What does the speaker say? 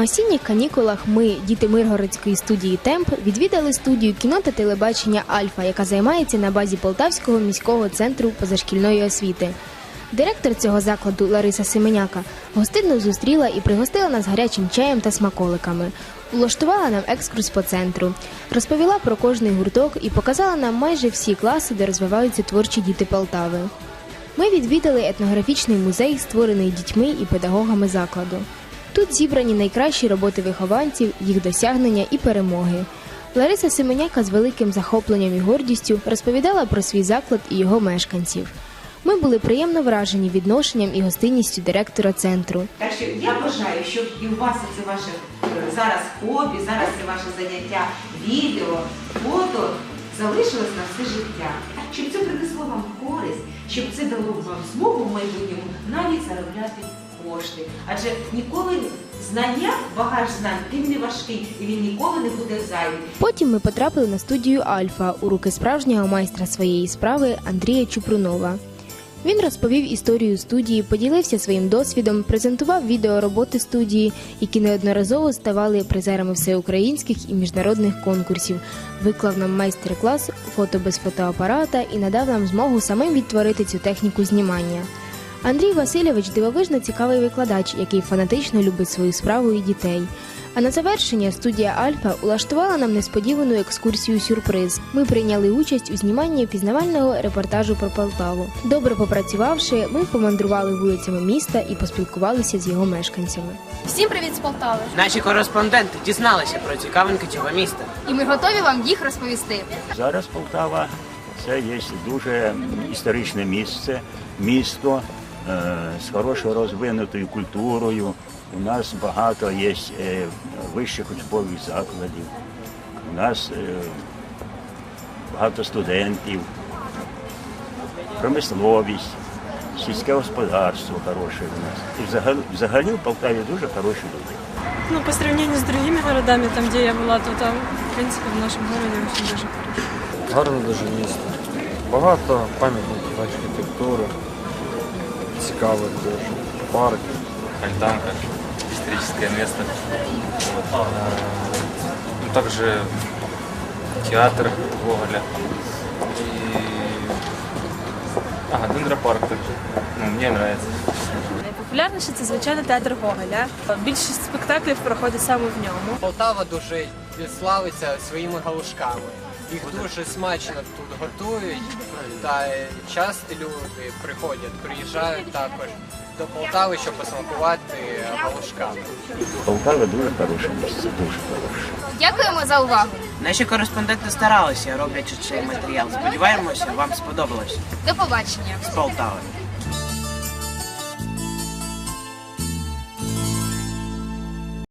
осінніх канікулах ми, діти Миргородської студії Темп, відвідали студію кіно та телебачення Альфа, яка займається на базі Полтавського міського центру позашкільної освіти. Директор цього закладу Лариса Семеняка гостинно зустріла і пригостила нас гарячим чаєм та смаколиками. Улаштувала нам екскурс по центру, розповіла про кожний гурток і показала нам майже всі класи, де розвиваються творчі діти Полтави. Ми відвідали етнографічний музей, створений дітьми і педагогами закладу. Тут зібрані найкращі роботи вихованців, їх досягнення і перемоги. Лариса Семеняка з великим захопленням і гордістю розповідала про свій заклад і його мешканців. Ми були приємно вражені відношенням і гостинністю директора центру. Так що я бажаю, щоб і у вас це ваше е, зараз хобі, зараз це ваше заняття відео, фото залишилось на все життя. Щоб це принесло вам користь, щоб це дало вам змогу в майбутньому навіть заробляти кошти. Адже ніколи знання, багаж знань, він не важкий і він ніколи не буде зайвий. Потім ми потрапили на студію Альфа у руки справжнього майстра своєї справи Андрія Чупрунова. Він розповів історію студії, поділився своїм досвідом, презентував відео роботи студії, які неодноразово ставали призерами всеукраїнських і міжнародних конкурсів, виклав нам майстер-клас фото без фотоапарата і надав нам змогу самим відтворити цю техніку знімання. Андрій Васильович дивовижно цікавий викладач, який фанатично любить свою справу і дітей. А на завершення студія Альфа улаштувала нам несподівану екскурсію сюрприз. Ми прийняли участь у зніманні пізнавального репортажу про Полтаву. Добре попрацювавши, ми помандрували вулицями міста і поспілкувалися з його мешканцями. Всім привіт з Полтави! Наші кореспонденти дізналися про цікавинки цього міста. І ми готові вам їх розповісти. Зараз Полтава це є дуже історичне місце, місто з хорошою розвинутою культурою. У нас багато є е, вищих учбових закладів. У нас е, багато студентів, промисловість, сільське господарство хороше у нас. І взагалі, взагалі в Полтаві дуже хороші люди. Ну, по сравнению с другими городами, там, где я была, то там, в принципе, в нашем городе очень даже хорошо. Гарне дуже місто. Багато пам'ятників архітектури, цікавих дуже. Парк. Альтанка, историческое место. Вот. А, ну, также театр Гоголя. И... Ага, Дендропарк также. Ну, мне нравится. Найпопулярніше це, звичайно, театр Гоголя. Більшість спектаклів проходить саме в ньому. Полтава дуже славиться своїми галушками. Їх дуже смачно тут готують, та часто люди приходять, приїжджають також до Полтави, щоб посмакувати галушками. Полтава дуже хороше місце, дуже хороше. Дякуємо за увагу. Наші кореспонденти старалися, роблячи цей матеріал. Сподіваємося, вам сподобалось До побачення. з Полтави.